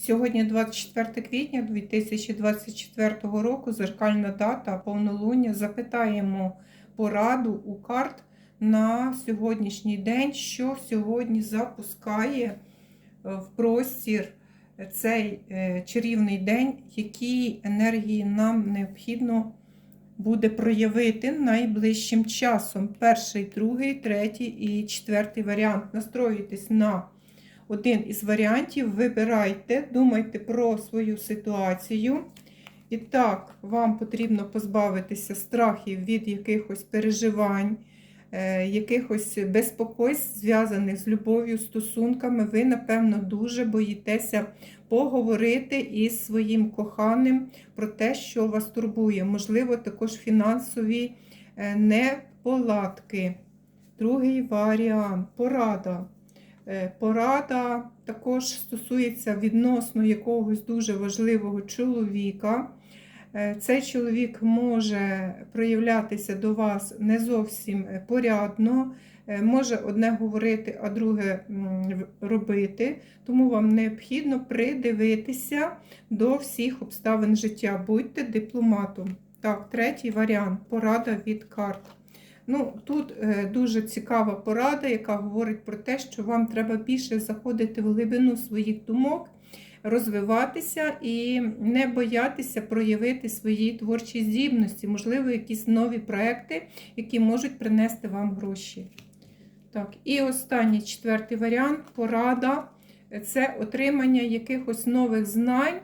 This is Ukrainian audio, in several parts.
Сьогодні 24 квітня 2024 року, зеркальна дата, повнолуння. Запитаємо пораду у карт на сьогоднішній день, що сьогодні запускає е, в простір цей е, чарівний день, які енергії нам необхідно буде проявити найближчим часом. Перший, другий, третій і четвертий варіант. Настроюйтесь на один із варіантів, вибирайте, думайте про свою ситуацію. І так, вам потрібно позбавитися страхів від якихось переживань, е, якихось безпокойств, зв'язаних з любов'ю, стосунками. Ви, напевно, дуже боїтеся поговорити із своїм коханим про те, що вас турбує. Можливо, також фінансові е, неполадки. Другий варіант порада. Е, Порада також стосується відносно якогось дуже важливого чоловіка. Е, Цей чоловік може проявлятися до вас не зовсім е, порядно, може одне говорити, а друге робити. Тому вам необхідно придивитися до всіх обставин життя. Будьте дипломатом. Так, третій варіант порада від карт. Ну, Тут е, дуже цікава порада, яка говорить про те, що вам треба більше заходити в глибину своїх думок, розвиватися і не боятися проявити свої творчі здібності, можливо, якісь нові проекти, які можуть принести вам гроші. Так, І останній четвертий варіант порада це отримання якихось нових знань.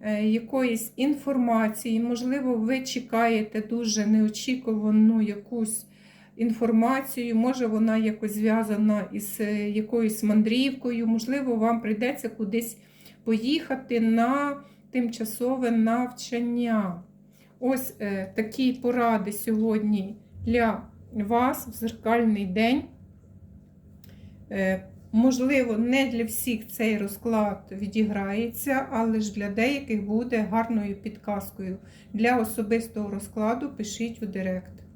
е, Якоїсь інформації, можливо, ви чекаєте дуже неочікувану якусь інформацію, може вона якось зв'язана із е, якоюсь мандрівкою, можливо, вам прийдеться кудись поїхати на тимчасове навчання. Ось е, такі поради сьогодні для вас в зеркальний день. Е, Можливо, не для всіх цей розклад відіграється, але ж для деяких буде гарною підказкою. Для особистого розкладу пишіть у директ.